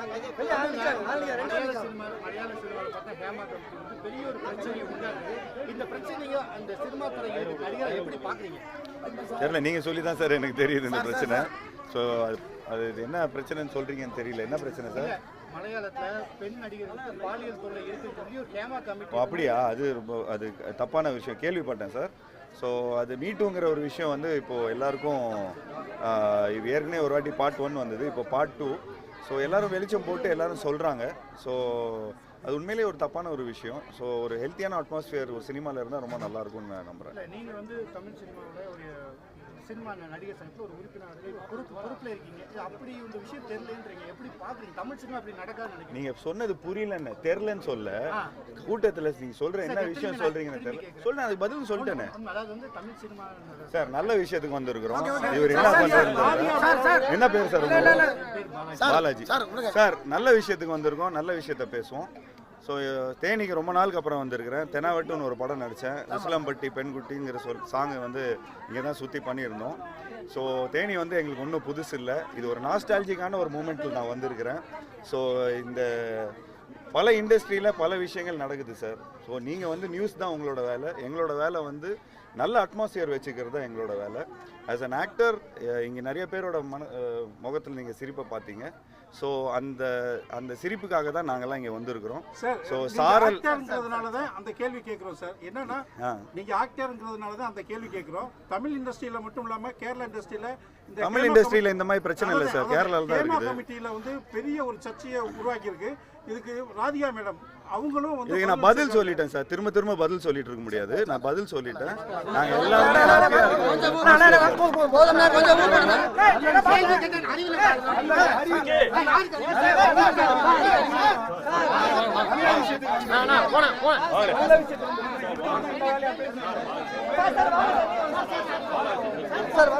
மலையாள சினிமா மலையாள சினிமாவில் பார்த்தா ஹேமா கமிட்டி வந்து பெரிய ஒரு பிரச்சனையை உண்டாக்குது இந்த பிரச்சனையை அந்த சினிமா துறையை நடிகரை எப்படி பாக்குறீங்க தெரியல நீங்கள் சொல்லி தான் சார் எனக்கு தெரியுது இந்த பிரச்சனை. ஸோ அது இது என்ன பிரச்சனைன்னு சொல்கிறீங்கன்னு தெரியல. என்ன பிரச்சனை சார்? மலையாளத்துல பெண் நடிகர்களுக்கு பாலியல் தொல்லை இருக்குன்னு சொல்லி ஒரு ஹேமா ஓ கமிட்டி அப்படியா? அது ரொம்ப அது தப்பான விஷயம். கேள்விப்பட்டேன் சார். ஸோ அது மீட்டுங்கிற ஒரு விஷயம் வந்து இப்போது எல்லாருக்கும் ஏற்கனவே ஒரு வாட்டி பார்ட் ஒன் வந்தது. இப்போ பார்ட் டூ ஸோ எல்லாரும் வெளிச்சம் போட்டு எல்லாரும் சொல்கிறாங்க ஸோ அது உண்மையிலேயே ஒரு தப்பான ஒரு விஷயம். ஸோ ஒரு ஹெல்த்தியான அட்மாஸ்பியர் ஒரு சினிமாவில் இருந்தால் ரொம்ப நல்லா இருக்கும்னு நான் நம்புகிறேன் நீங்கள் வந்து தமிழ் சினிமாவோட ஒரு சினிமா நடிகர் சங்கத்தில் ஒரு உறுப்பினர் பொறுப்பு பொறுப்புல இருக்கீங்க. இது அப்படி இந்த விஷயம் தெரியலன்றீங்க. எப்படி பாக்குறீங்க? தமிழ் சினிமா அப்படி நடக்காதுன்னு நினைக்கிறீங்க. நீங்கள் சொன்னது புரியலன்னு தெரிலன்னு சொல்ல. கூட்டத்தில் நீங்கள் சொல்கிற என்ன விஷயம் சொல்கிறீங்கன்னு தெரியல. சொல்றேன் அதுக்கு பதில் சொல்லிட்டேனே. அதாவது வந்து தமிழ் சினிமா சார் நல்ல விஷயத்துக்கு வந்திருக்கிறோம். இவர் என்ன பண்றாரு? என்ன பேர் சார்? பாலாஜி. சார் நல்ல விஷயத்துக்கு வந்திருக்கோம் நல்ல விஷயத்த பேசுவோம். ஸோ தேனிக்கு ரொம்ப நாளுக்கு அப்புறம் வந்திருக்கிறேன். தெனாவட்டுன்னு ஒரு படம் நடித்தேன் உசிலம்பட்டி பெண்குட்டிங்கிற சொல் சாங்கை வந்து இங்கே தான் சுற்றி பண்ணியிருந்தோம். ஸோ தேனி வந்து எங்களுக்கு ஒன்றும் புதுசு இல்லை இது ஒரு நாஸ்டாலஜிக்கான ஒரு மூமெண்ட்டில் நான் வந்திருக்கிறேன். ஸோ இந்த பல இண்டஸ்ட்ரியில் பல விஷயங்கள் நடக்குது சார் ஸோ நீங்கள் வந்து நியூஸ் தான் உங்களோட வேலை. எங்களோட வேலை வந்து நல்ல அட்மாஸ்பியர் வச்சுக்கிறது தான் எங்களோட வேலை. ஆஸ் அன் ஆக்டர் இங்கே நிறைய பேரோட மன முகத்தில் நீங்கள் சிரிப்பை பார்த்தீங்க. ஸோ அந்த அந்த சிரிப்புக்காக தான் நாங்கள்லாம் இங்கே வந்திருக்கிறோம். சார் ஸோ சாரல் தான் அந்த கேள்வி கேட்குறோம் சார் என்னன்னா ஆ. நீங்க ஆக்டர்ங்கிறதுனால தான் அந்த கேள்வி கேட்குறோம். தமிழ் இண்டஸ்ட்ரியில மட்டும் இல்லாம கேரளா இண்டஸ்ட்ரியில இந்த தமிழ் இண்டஸ்ட்ரியில் இந்த மாதிரி பிரச்சனை இல்லை சார் கேரளாவில் தான் இருக்குது. கமிட்டியில வந்து பெரிய ஒரு சர்ச்சையை உருவாக்கி இருக்கு இதுக்கு ராதிகா மேடம் அவங்களும் வந்து நான் பதில் சொல்லிட்டேன் சார் திரும்ப திரும்ப பதில் சொல்லிட்டு இருக்க முடியாது நான் பதில் சொல்லிட்டேன் நாங்கள் எல்லாருமே. சார்